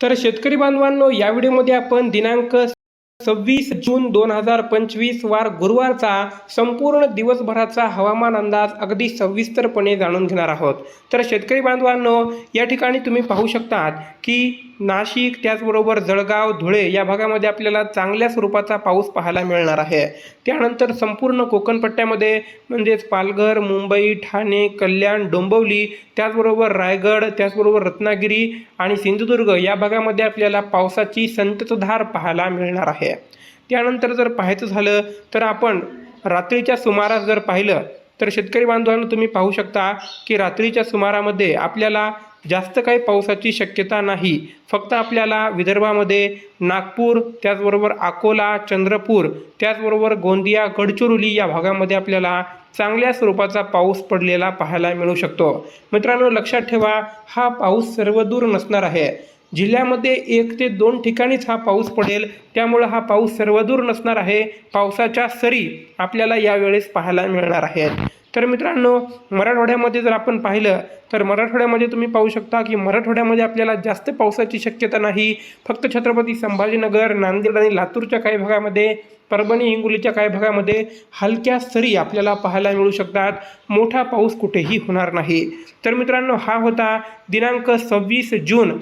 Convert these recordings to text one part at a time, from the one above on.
तर शेतकरी बांधवांनो या व्हिडिओमध्ये आपण दिनांक सव्वीस जून दोन हजार पंचवीस वार गुरुवारचा संपूर्ण दिवसभराचा हवामान अंदाज अगदी सविस्तरपणे जाणून घेणार आहोत. तर शेतकरी बांधवांनो या ठिकाणी तुम्ही पाहू शकतात की नाशिक त्याचबरोबर जळगाव धुळे या भागामध्ये आपल्याला चांगल्या स्वरूपाचा पाऊस पाहायला मिळणार आहे. त्यानंतर संपूर्ण कोकणपट्ट्यामध्ये म्हणजेच पालघर मुंबई ठाणे कल्याण डोंबिवली त्याचबरोबर रायगड त्याचबरोबर रत्नागिरी आणि सिंधुदुर्ग या भागामध्ये आपल्याला पावसाची संततधार पाहायला मिळणार आहे. आहे. त्यानंतर जर पाहायचं झालं तर आपण रात्रीच्या सुमारास जर पाहिलं तर शेतकरी बांधवांनो तुम्ही पाहू शकता की रात्रीच्या सुमारामध्ये आपल्याला जास्त काही पावसाची शक्यता नाही. फक्त आपल्याला विदर्भामध्ये नागपूर त्याचबरोबर अकोला चंद्रपूर त्याचबरोबर गोंदिया गडचिरोली या भागामध्ये आपल्याला चांगल्या स्वरूपाचा पाऊस पडलेला पाहायला मिळू शकतो. मित्रांनो लक्षात ठेवा हा पाऊस सर्वदूर नसणार आहे. जिल्ह्यामध्ये एक ते दोन ठिकाणीच हा पाऊस पडेल. त्यामुळं हा पाऊस सर्वदूर नसणार आहे. पावसाच्या सरी आपल्याला यावेळेस पाहायला मिळणार आहेत. तर मित्रांनो मराठवाड्यामध्ये जर आपण पाहिलं तर मराठवाड्यामध्ये तुम्ही पाहू शकता की मराठवाड्यामध्ये आपल्याला जास्त पावसाची शक्यता नाही. फक्त छत्रपती संभाजीनगर नांदेड आणि लातूरच्या काही भागामध्ये परभणी हिंगोलीच्या काही भागामध्ये हलक्या सरी आपल्याला पाहायला मिळू शकतात. मोठा पाऊस कुठेही होणार नाही. तर मित्रांनो हा होता दिनांक सव्वीस जून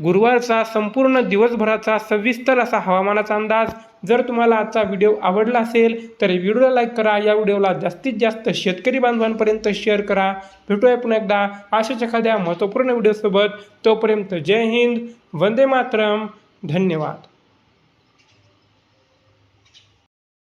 गुरुवारचा संपूर्ण दिवसभराचा सविस्तर असा हवामानाचा अंदाज. जर तुम्हाला आजचा व्हिडिओ आवडला असेल तर व्हिडिओला लाईक करा. या व्हिडिओला जास्तीत जास्त शेतकरी बांधवांपर्यंत शेअर करा. भेटूया पुन्हा एकदा अशाच एखाद्या महत्त्वपूर्ण व्हिडिओसोबत. तोपर्यंत जय हिंद वंदे मातरम. धन्यवाद.